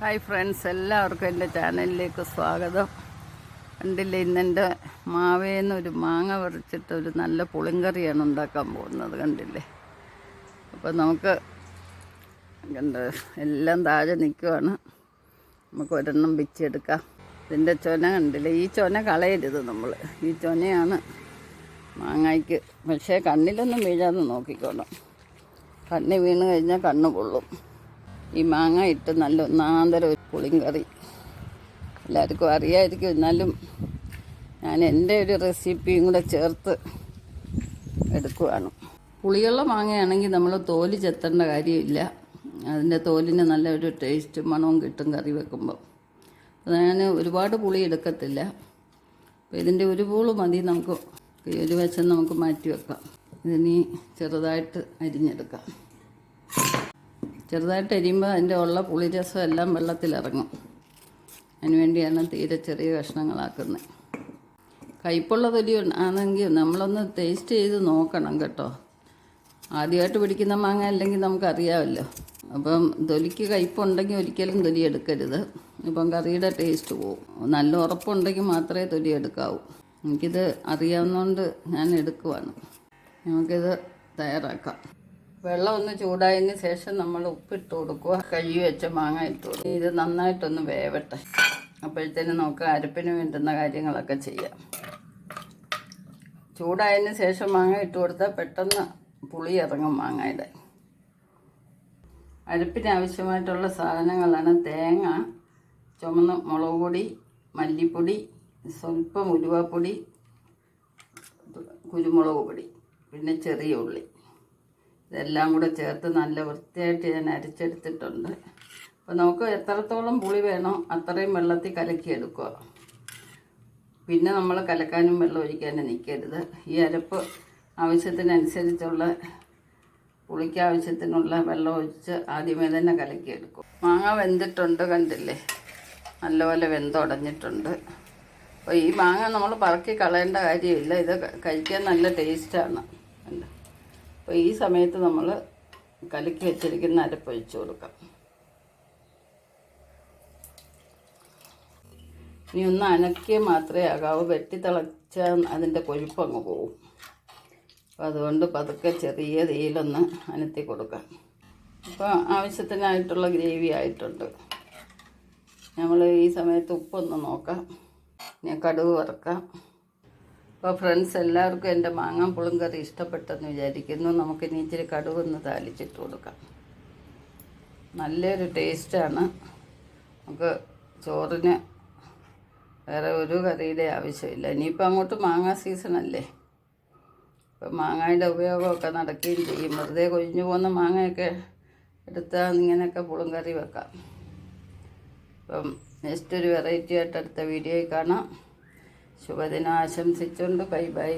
Hi friends എല്ലാവർക്കും എന്റെ ചാനലിലേക്ക് സ്വാഗതം. കണ്ടില്ലേ ഇന്നെന്റെ മാവേന്ന് ഒരു മാങ്ങ പറിച്ചിട്ട് ഒരു നല്ല പുളിങ്കറിയാണ് ഉണ്ടാക്കാൻ പോകുന്നത് കണ്ടില്ലേ? അപ്പോൾ നമുക്ക് കണ്ട് എല്ലാം താഴെ നിൽക്കുവാണ്. നമുക്ക് ഒരെണ്ണം പിച്ചെടുക്കാം ഇതിന്റെ ചൊന കണ്ടില്ലേ? ഈ ചൊന കളയരുത് നമ്മൾ. ഈ ചൊനയാണ് മാങ്ങയ്ക്ക്. പക്ഷേ കണ്ണിലൊന്നും വീഴാതെ നോക്കിക്കോണം. കണ്ണി വീണ് കഴിഞ്ഞാൽ കണ്ണ് പൊള്ളും. ഈ മാങ്ങ ഇട്ട് നല്ല ഒന്നാന്തര ഒരു പുളിങ്കറി എല്ലാവർക്കും അറിയായിരിക്കും. എന്നാലും ഞാൻ എന്റെ ഒരു റെസിപ്പിയും കൂടെ ചേർത്ത് എടുക്കുവാണ്. പുളിയുള്ള മാങ്ങയാണെങ്കിൽ നമ്മൾ തോൽ ചെത്തേണ്ട കാര്യമില്ല. അതിന്റെ തോലിന് നല്ലൊരു ടേസ്റ്റ് മണവും കിട്ടും കറി വെക്കുമ്പോൾ ഞാൻ ഒരുപാട് പുളി എടുക്കത്തില്ല. അപ്പോൾ ഇതിന്റെ ഒരു പൂൾ മതി നമുക്ക്. ഒരു വശം നമുക്ക് മാറ്റി വെക്കാം. ഇതിനി ചെറുതായിട്ട് അരിഞ്ഞെടുക്കാം. ചെറുതായിട്ട് അരിയുമ്പോൾ അതിന്റെ ഉള്ള പുളിരസം എല്ലാം വെള്ളത്തിലിറങ്ങും. അതിനുവേണ്ടിയാണ് തീരെ ചെറിയ കഷ്ണങ്ങളാക്കുന്നത്. കയ്പുള്ള തൊലി ആണെങ്കിൽ നമ്മളൊന്ന് ടേസ്റ്റ് ചെയ്ത് നോക്കണം കേട്ടോ. ആദ്യമായിട്ട് പിടിക്കുന്ന മാങ്ങ അല്ലെങ്കിൽ നമുക്കറിയാമല്ലോ. അപ്പം തൊലിക്ക് കയ്പുണ്ടെങ്കിൽ ഒരിക്കലും തൊലി എടുക്കരുത്. ഇപ്പം കറിയുടെ ടേസ്റ്റ് പോവും. നല്ല ഉറപ്പുണ്ടെങ്കിൽ മാത്രമേ തൊലി എടുക്കാവൂ. എനിക്കിത് അറിയാവുന്നതുകൊണ്ട് ഞാൻ എടുക്കുവാണ്. നമുക്കിത് തയ്യാറാക്കാം. വെള്ളം ഒന്ന് ചൂടായതിന് ശേഷം നമ്മൾ ഉപ്പിട്ട് കൊടുക്കുക. കഴുകി വെച്ച മാങ്ങ ഇട്ട് കൊടുക്കുക. ഇത് നന്നായിട്ടൊന്ന് വേവട്ടെ. അപ്പോഴത്തേനും നമുക്ക് അരപ്പിന് വേണ്ടുന്ന കാര്യങ്ങളൊക്കെ ചെയ്യാം. ചൂടായതിന് ശേഷം മാങ്ങ ഇട്ട് കൊടുത്താൽ പെട്ടെന്ന് പുളി ഇറങ്ങും മാങ്ങയുടെ. അരപ്പിന് ആവശ്യമായിട്ടുള്ള സാധനങ്ങളാണ് തേങ്ങ ചുമന്ന മുളക് പൊടി മല്ലിപ്പൊടി സ്വല്പം ഉലുവാപ്പൊടി കുരുമുളക് പൊടി പിന്നെ ചെറിയ ഉള്ളി. ഇതെല്ലാം കൂടെ ചേർത്ത് നല്ല വൃത്തിയായിട്ട് ഞാൻ അരിച്ചെടുത്തിട്ടുണ്ട്. അപ്പോൾ നമുക്ക് എത്രത്തോളം പുളി വേണോ അത്രയും വെള്ളത്തിൽ കലക്കിയെടുക്കുക. പിന്നെ നമ്മൾ കലക്കാനും വെള്ളം ഒഴിക്കാനും നിൽക്കരുത്. ഈ അരപ്പ് ആവശ്യത്തിനനുസരിച്ചുള്ള പുളിക്ക് ആവശ്യത്തിനുള്ള വെള്ളം ഒഴിച്ച് ആദ്യമേ തന്നെ കലക്കിയെടുക്കും. മാങ്ങ വെന്തിട്ടുണ്ട് കണ്ടില്ലേ? നല്ലപോലെ വെന്തുടഞ്ഞിട്ടുണ്ട്. അപ്പോൾ ഈ മാങ്ങ നമ്മൾ പറക്കി കളയേണ്ട കാര്യമില്ല. ഇത് കഴിക്കാൻ നല്ല ടേസ്റ്റാണ് അപ്പോൾ ഈ സമയത്ത് നമ്മൾ കലക്കി വെച്ചിരിക്കുന്ന അരപ്പ് അരപ്പൊഴിച്ച് കൊടുക്കാം. ഇനി ഒന്ന് അനക്കിയേ മാത്രമേ ആകാവൂ. വെട്ടി തിളച്ചാൽ അതിന്റെ കൊഴുപ്പങ്ങ് പോവും. അപ്പോൾ അതുകൊണ്ട് പതുക്കെ ചെറിയ തീയിലൊന്ന് അനത്തി കൊടുക്കാം. അപ്പോൾ ആവശ്യത്തിനായിട്ടുള്ള ഗ്രേവി ആയിട്ടുണ്ട്. നമ്മൾ ഈ സമയത്ത് ഉപ്പൊന്ന് നോക്കാം. ഞാൻ കടുക് വറക്കാം. അപ്പോൾ ഫ്രണ്ട്സ് എല്ലാവർക്കും എന്റെ മാങ്ങാൻ പുളിങ്കറി ഇഷ്ടപ്പെട്ടെന്ന് വിചാരിക്കുന്നു. നമുക്ക് ഇനി ഇച്ചിരി കടുകൊന്ന് താലിച്ചിട്ട് കൊടുക്കാം. നല്ലൊരു ടേസ്റ്റാണ് നമുക്ക് ചോറിന് വേറെ ഒരു കറിയുടെ ആവശ്യമില്ല. ഇനിയിപ്പോൾ അങ്ങോട്ട് മാങ്ങ സീസണല്ലേ ഇപ്പം മാങ്ങയുടെ ഉപയോഗമൊക്കെ നടക്കുകയും ചെയ്യും. വെറുതെ കൊഴിഞ്ഞു പോകുന്ന മാങ്ങയൊക്കെ എടുത്താൽ ഇങ്ങനെയൊക്കെ പുളിങ്കറി വെക്കാം. അപ്പം നെക്സ്റ്റ് ഒരു വെറൈറ്റി ആയിട്ട് അടുത്ത വീഡിയോയിൽ കാണാം. ശുഭദിനം ആശംസിച്ചുകൊണ്ട് ബൈ ബൈ.